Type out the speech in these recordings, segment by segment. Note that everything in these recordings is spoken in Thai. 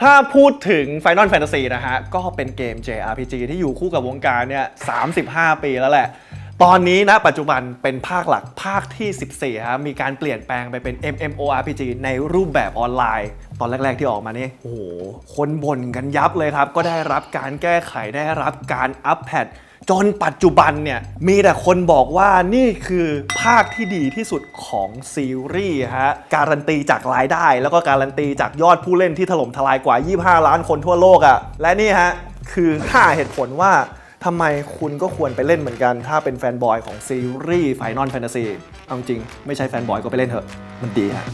ถ้าพูดถึง Final Fantasy นะฮะ ก็เป็นเกม JRPG ที่อยู่คู่กับวงการเนี่ย35 ปีแล้วแหละ ตอนนี้นะปัจจุบันเป็นภาคหลักภาคที่ 14ครับมีการเปลี่ยนแปลงไปเป็น MMORPG ในรูปแบบออนไลน์ ตอนแรก ๆ ที่ออกมานี่โอ้โห คนบ่นกันยับเลยครับ ก็ได้รับการแก้ไขได้รับการอัปเดต จนปัจจุบันเนี่ย มีแต่คนบอกว่านี่คือภาคที่ดีที่สุดของซีรีส์ฮะ การันตีจากรายได้ แล้วก็การันตีจากยอดผู้เล่นที่ถล่มทลายกว่า 25 ล้านคนทั่วโลกอะ่ะ และนี่ฮะ คือ 5 เหตุผลว่าทำไมคุณก็ควรไปเล่นเหมือนกัน ถ้าเป็นแฟนบอยของซีรีส์ Final Fantasy เอาจริง ไม่ใช่แฟนบอยก็ไปเล่นเถอะ มันดีฮะ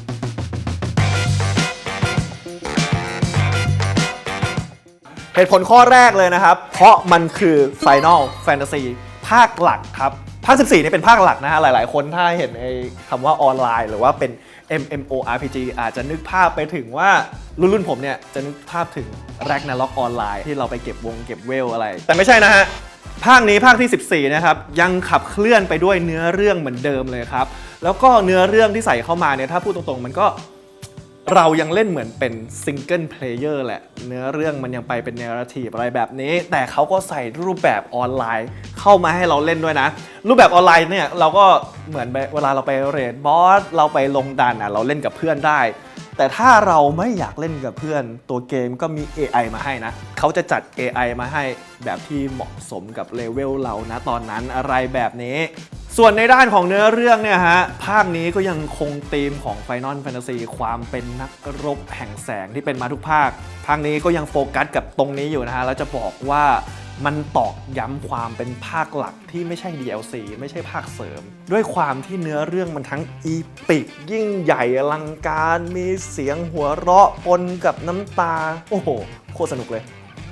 เหตุผลข้อแรกเลยนะครับ เพราะมันคือ Final Fantasy ภาคหลักครับ ภาค 14 นี่เป็นภาคหลักนะฮะ หลายๆ คนถ้าเห็นไอ้คำว่าออนไลน์ หรือว่าเป็น MMORPG อาจจะนึกภาพไปถึงว่ารุ่นรุ่นผมเนี่ย จะนึกภาพถึง Ragnarok ออนไลน์ที่เราไปเก็บวงเก็บเวลอะไร แต่ไม่ใช่นะฮะ ภาคนี้ภาคที่ 14 นะครับ ยังขับเคลื่อนไปด้วยเนื้อเรื่องเหมือนเดิมเลยครับ แล้วก็เนื้อเรื่องที่ใส่เข้ามาเนี่ยถ้าพูดตรงๆ มันก็ เรายังเล่นเหมือนเป็นซิงเกิลเพลเยอร์แหละ เนื้อเรื่องมันยังไปเป็นเนื้อทีอะไรแบบนี้ แต่เขาก็ใส่รูปแบบออนไลน์ เข้ามาให้เราเล่นด้วยนะ รูปแบบออนไลน์เนี่ยเราก็เหมือนเวลาเราไปเรดบอสเราไปลงดันอะเราเล่นกับเพื่อนได้ แต่ถ้าเราไม่อยากเล่นกับเพื่อน ตัวเกมก็มี AI มาให้นะ เขาจะจัด AI มาให้แบบที่เหมาะสมกับเลเวลเรานะตอนนั้นอะไรแบบนี้ ส่วนในด้านของเนื้อเรื่องเนี่ยฮะ ภาคนี้ก็ยังคงธีมของ Final Fantasy ความเป็นนักรบแห่งแสงที่เป็นมาทุกภาค ภาคนี้ก็ยังโฟกัสกับตรงนี้อยู่นะฮะ แล้วจะบอกว่า มันตอกย้ำความเป็นภาคหลักที่ไม่ใช่ DLC ไม่ใช่ภาคเสริม ด้วยความที่เนื้อเรื่องมันทั้งอีปิก ยิ่งใหญ่อลังการมีเสียงหัวเราะปนกับน้ำตา โอ้โห โคตรสนุกเลย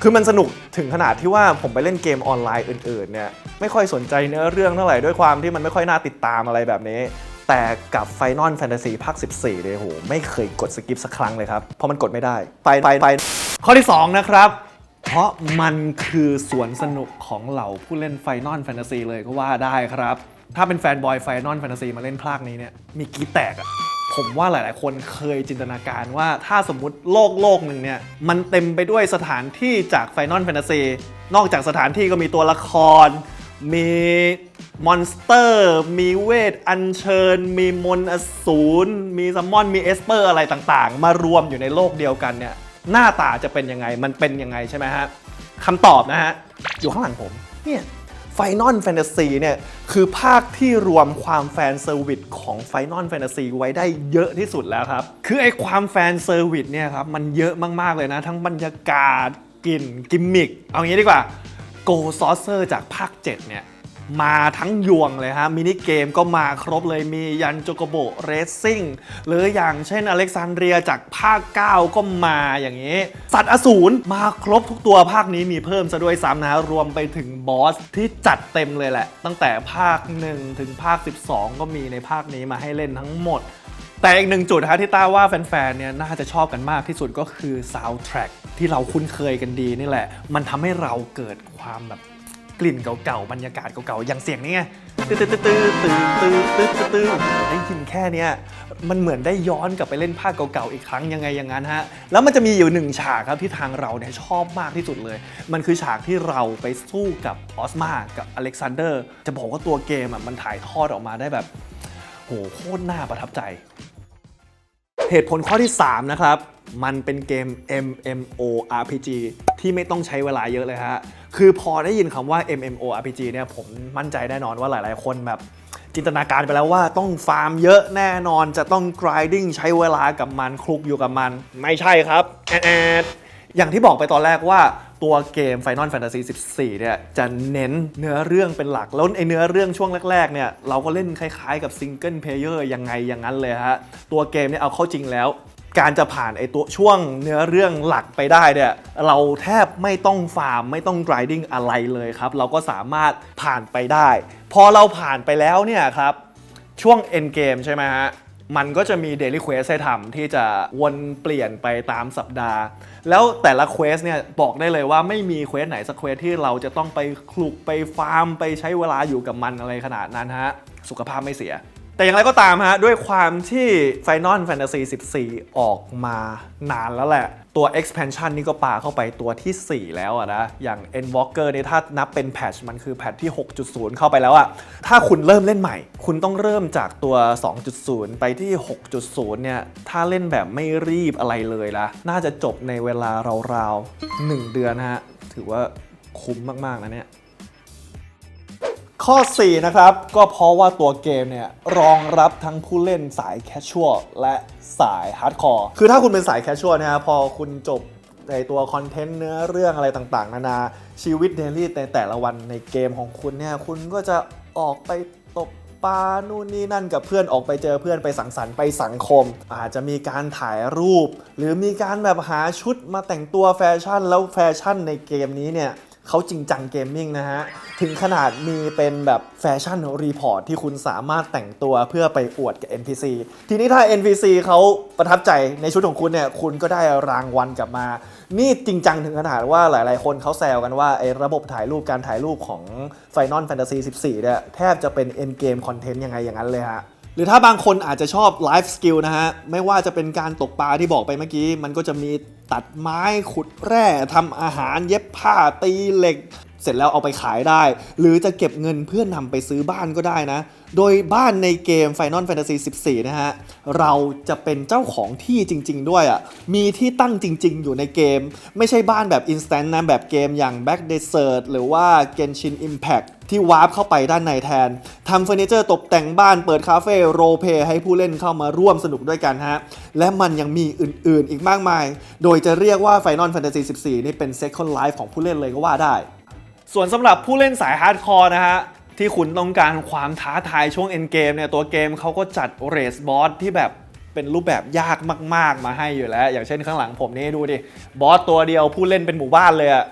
คือมันสนุกถึงขนาดที่ว่าผมไปเล่นเกมออนไลน์อื่นๆเนี่ยไม่ค่อยสนใจเนื้อเรื่องเท่าไหร่ด้วยความที่มันไม่ค่อยน่าติดตามอะไรแบบนี้แต่กับ Final Fantasy ภาค 14เนี่ยโห ไม่เคยกดสกิปสักครั้งเลยครับ เพราะมันกดไม่ได้ ไปไปไปข้อที่ 2 นะครับ เพราะมันคือสวนสนุกของเหล่าผู้เล่น Final Fantasy เลยก็ว่าได้ครับ ถ้าเป็นแฟนบอย Final Fantasy มาเล่นภาคนี้เนี่ย มีกรีดแตกอะผมว่าหลาย ๆ คนเคยจินตนาการว่าถ้าสมมุติโลกโลกหนึ่งเนี่ย มันเต็มไปด้วยสถานที่จาก Final Fantasy นอกจากสถานที่ก็มีตัวละคร มีมอนสเตอร์ มีเวท อัญเชิญ มีมนอสูร มีซัมมอน มีเอสเปอร์อะไรต่าง ๆ มารวมอยู่ในโลกเดียวกันเนี่ย หน้าตาจะเป็นยังไง มันเป็นยังไงใช่ไหมฮะคำตอบนะฮะ อยู่ข้างหลังผม เนี่ย Final Fantasy เนี่ย คือภาคที่รวมความแฟนเซอร์วิสของ Final Fantasy ไว้ได้เยอะที่สุดแล้วครับ คือไอ้ความแฟนเซอร์วิสเนี่ยครับ มันเยอะมาก ๆ เลยนะ ทั้งบรรยากาศกลิ่น กิมมิคเอางี้ดีกว่า Go Saucer จากภาค 7 เนี่ย มาทั้งยวงเลยฮะมินิเกมก็มาครบเลยมียันโจโกโบเรซซิ่งหรืออย่างเช่นอเล็กซานเดรียจากภาค 9 ก็มาอย่างนี้ สัตว์อสูรมาครบทุกตัวภาคนี้มีเพิ่มซะด้วยซ้ำนะรวมไปถึงบอสที่จัดเต็มเลยแหละ ตั้งแต่ภาค 1 ถึงภาค 12 ก็มีในภาคนี้มาให้เล่นทั้งหมดแต่อีกหนึ่งจุดฮะที่ต้าว่าแฟนๆ เนี่ยน่าจะชอบกันมากที่สุดก็คือ soundtrack ที่เราคุ้นเคยกันดีนี่แหละ มันทำให้เราเกิดความแบบ กลิ่นเก่าๆ บรรยากาศเก่าๆ อย่างเสียงนี้ไงตื้อตื้อตื้อตื้อตื้อตื้อตื้อได้ยินแค่นี้มันเหมือนได้ย้อนกลับไปเล่นภาคเก่าๆ อีกครั้งยังไงอย่างนั้นฮะ แล้วมันจะมีอยู่หนึ่งฉากครับที่ทางเราเนี่ยชอบมากที่สุดเลย มันคือฉากที่เราไปสู้กับออสมากับอเล็กซานเดอร์ จะบอกว่าตัวเกมอะมันถ่ายทอดออกมาได้แบบโหโคตรน่าประทับใจ เหตุผลข้อที่ 3 นะครับ มันเป็นเกม MMORPG ที่ไม่ต้องใช้เวลาเยอะเลยฮะ คือพอได้ยินคำว่า MMORPG เนี่ยผมมั่นใจแน่นอนว่าหลาย ๆ คนแบบจินตนาการไปแล้วว่าต้องฟาร์มเยอะแน่นอนจะต้อง grinding ใช้เวลากับมันคลุกอยู่กับมัน ไม่ใช่ครับแอดแอดอย่างที่บอกไปตอนแรกว่าตัวเกม Final Fantasy 14 เนี่ยจะเน้นเนื้อเรื่องเป็นหลัก แล้วไอเนื้อเรื่องช่วงแรก ๆ เนี่ยเราก็เล่นคล้าย ๆ กับซิงเกิลเพลเยอร์ยังไงอย่างนั้นเลยฮะ ตัวเกมเนี่ยเอาเข้าจริงแล้ว การจะผ่านไอตัวช่วงเนื้อเรื่องหลักไปได้เนี่ยเราแทบไม่ต้องฟาร์มไม่ต้อง grinding อะไรเลยครับ เราก็สามารถผ่านไปได้ พอเราผ่านไปแล้วเนี่ยครับ ช่วง end game ใช่ไหมฮะมันก็จะมี daily quest ให้ทำที่จะวนเปลี่ยนไปตามสัปดาห์ แล้วแต่ละ quest เนี่ยบอกได้เลยว่าไม่มีเควสไหนสักเควสที่เราจะต้องไปคลุกไปฟาร์ม ไปใช้เวลาอยู่กับมันอะไรขนาดนั้นฮะ สุขภาพไม่เสีย แต่อย่างไรก็ตามฮะ ด้วยความที่ Final Fantasy 14 ออกมานานแล้วแหละ ตัว expansion นี่ก็ปาเข้าไปตัวที่ 4 แล้วอะนะ อย่าง Endwalker นี่ถ้านับเป็นแพทชมันคือแพทที่ 6.0 เข้าไปแล้วอะถ้าคุณเริ่มเล่นใหม่ คุณต้องเริ่มจากตัว 2.0 ไปที่ 6.0 เนี่ย ถ้าเล่นแบบไม่รีบอะไรเลยละน่าจะจบในเวลาราวๆ 1 เดือนฮะ ถือว่าคุ้มมากๆนะเนี่ย ข้อ 4 นะครับ ก็เพราะว่าตัวเกมเนี่ยรองรับทั้งผู้เล่นสายแคชชวลและสายฮาร์ดคอร์คือถ้าคุณเป็นสายแคชชวลนะฮะพอคุณจบในตัวคอนเทนต์เนื้อเรื่องอะไรต่างๆ นานาชีวิตเดลี่ในแต่ละวันในเกมของคุณเนี่ยคุณก็จะออกไปตบปลานู่นนี่นั่นกับเพื่อนออกไปเจอเพื่อนไปสังสรรค์ไปสังคม อาจจะมีการถ่ายรูป หรือมีการแบบหาชุดมาแต่งตัวแฟชั่น แล้วแฟชั่นในเกมนี้เนี่ย เขาจริงจังเกมมิ่งนะฮะ ถึงขนาดมีเป็นแบบแฟชั่นรีพอร์ตที่คุณสามารถแต่งตัวเพื่อไปอวดกับ NPC ทีนี้ถ้า NPC เขาประทับใจในชุดของคุณเนี่ย คุณก็ได้รางวัลกลับมา นี่จริงจังถึงขนาดว่าหลายๆ คนเขาแซวกันว่าไอ้ระบบถ่ายรูปการถ่ายรูปของ Final Fantasy 14เนี่ยแทบจะเป็น end game content ยังไงอย่างนั้นเลยฮะ รือถ้าบางคนอาจจะชอบไลฟ์สกิลนะฮะ ไม่ว่าจะเป็นการตกปลาที่บอกไปเมื่อกี้ มันก็จะมีตัดไม้ขุดแร่ทำอาหารเย็บผ้าตีเหล็ก เสร็จแล้วเอาไปขายได้ หรือจะเก็บเงินเพื่อนำไปซื้อบ้านก็ได้นะ โดยบ้านในเกม Final Fantasy 14 นะฮะ เราจะเป็นเจ้าของที่จริง ๆ ด้วยอะ่ะ มีที่ตั้งจริง ๆ อยู่ในเกม ไม่ใช่บ้านแบบ Instant นะแบบเกมอย่าง Back Desert หรือว่า Genshin Impact ที่วาร์ปเข้าไปด้านในแทนทำเฟอร์นิเจอร์ตกแต่งบ้านเปิดคาเฟ่โรลเพร์ให้ผู้เล่นเข้ามาร่วมสนุกด้วยกันฮะ และมันยังมีอื่นๆ อีกมากมาย โดยจะเรียกว่า Final Fantasy 14 นี่เป็น Second Life ของผู้เล่นเลยก็ว่าได้ ส่วนสำหรับผู้เล่นสายฮาร์ดคอร์นะฮะที่คุณต้องการความท้าทายช่วงเอ็นเกมเนี่ยตัวเกมเขาก็จัดเรสบอสที่แบบเป็นรูปแบบยากมาก ๆ มาให้อยู่แล้ว อย่างเช่นข้างหลังผมนี่ดูดิบอสตัวเดียวผู้เล่นเป็นหมู่บ้านเลยอะ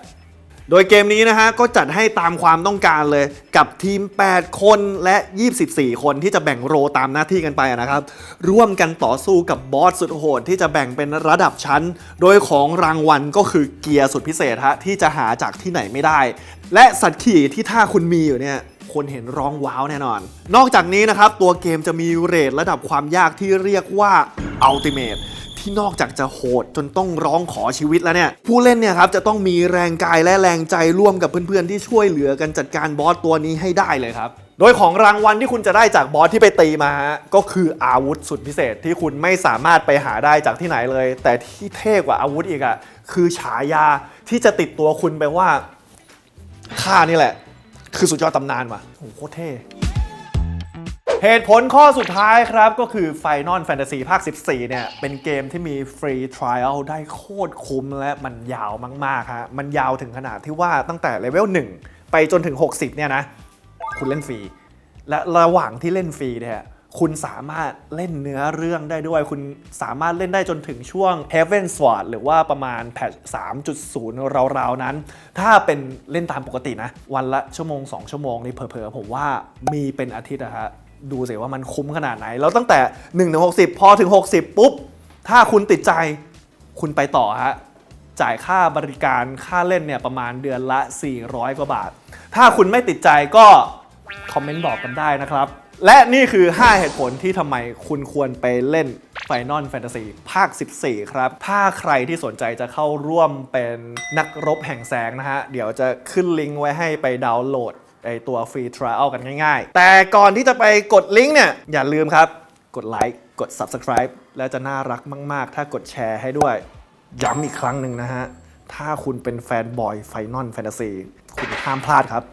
โดยเกมนี้นะฮะก็จัดให้ตามความต้องการเลยกับทีม 8 คนและ 24 คนที่จะแบ่งโรตามหน้าที่กันไปนะครับ ร่วมกันต่อสู้กับบอสสุดโหดที่จะแบ่งเป็นระดับชั้น โดยของรางวัลก็คือเกียร์สุดพิเศษฮะที่จะหาจากที่ไหนไม่ได้ และสัตว์ขี่ที่ถ้าคุณมีอยู่เนี่ยคนเห็นร้องว้าวแน่นอน นอกจากนี้นะครับ ตัวเกมจะมีเรทระดับความยากที่เรียกว่า Ultimate ที่นอกจากจะโหดจนต้องร้องขอชีวิตแล้วเนี่ย ผู้เล่นเนี่ยครับจะต้องมีแรงกายและแรงใจร่วมกับเพื่อนๆ ที่ช่วยเหลือกันจัดการบอสตัวนี้ให้ได้เลยครับ โดยของรางวัลที่คุณจะได้จากบอสที่ไปตีมาฮะก็คืออาวุธสุดพิเศษที่คุณไม่สามารถไปหาได้จากที่ไหนเลย แต่ที่เท่กว่าอาวุธอีกอะ่ะคือฉายาที่จะติดตัวคุณไปว่า ข้านี่แหละ คือสุดยอดตำนานว่ะโหโคตรเท่ เหตุผลข้อสุดท้ายครับก็คือ Final Fantasy ภาค 14 เนี่ย เป็นเกมที่มีฟรีทริอัลได้โคตรคุ้มและมันยาวมาก ๆ ฮะ มันยาวถึงขนาดที่ว่าตั้งแต่เลเวล 1 ไปจนถึง 60 เนี่ยนะ คุณเล่นฟรี และระหว่างที่เล่นฟรีเนี่ย คุณสามารถเล่นเนื้อเรื่องได้ด้วย คุณสามารถเล่นได้จนถึงช่วง Heaven Sword หรือว่าประมาณแพท3.0 ราวๆ นั้น ถ้าเป็นเล่นตามปกตินะ วันละชั่วโมง 2 ชั่วโมงนี่เผลอๆ ผมว่ามีเป็นอาทิตย์อะฮะดูสิว่ามันคุ้มขนาดไหน แล้วตั้งแต่1ถึง60 พอถึง 60 ปุ๊บ ถ้าคุณติดใจคุณไปต่อฮะจ่ายค่าบริการค่าเล่นเนี่ยประมาณเดือนละ 400 กว่าบาท ถ้าคุณไม่ติดใจก็ คอมเมนต์บอกกันได้นะครับ และนี่คือ 5 เหตุผลที่ทำไมคุณควรไปเล่น Final Fantasy ภาค 14 ครับ ถ้าใครที่สนใจจะเข้าร่วมเป็นนักรบแห่งแสงนะฮะ เดี๋ยวจะขึ้นลิงก์ไว้ให้ไปดาวน์โหลดไอตัวฟรีทริอัลกันง่ายๆ แต่ก่อนที่จะไปกดลิงก์เนี่ย อย่าลืมครับ กดไลค์กด Subscribe และจะน่ารักมาก ๆ ถ้ากดแชร์ให้ด้วย ย้ำอีกครั้งหนึ่งนะฮะ ถ้าคุณเป็นแฟนบอยไฟนอลแฟนตาซีคุณห้ามพลาดครับ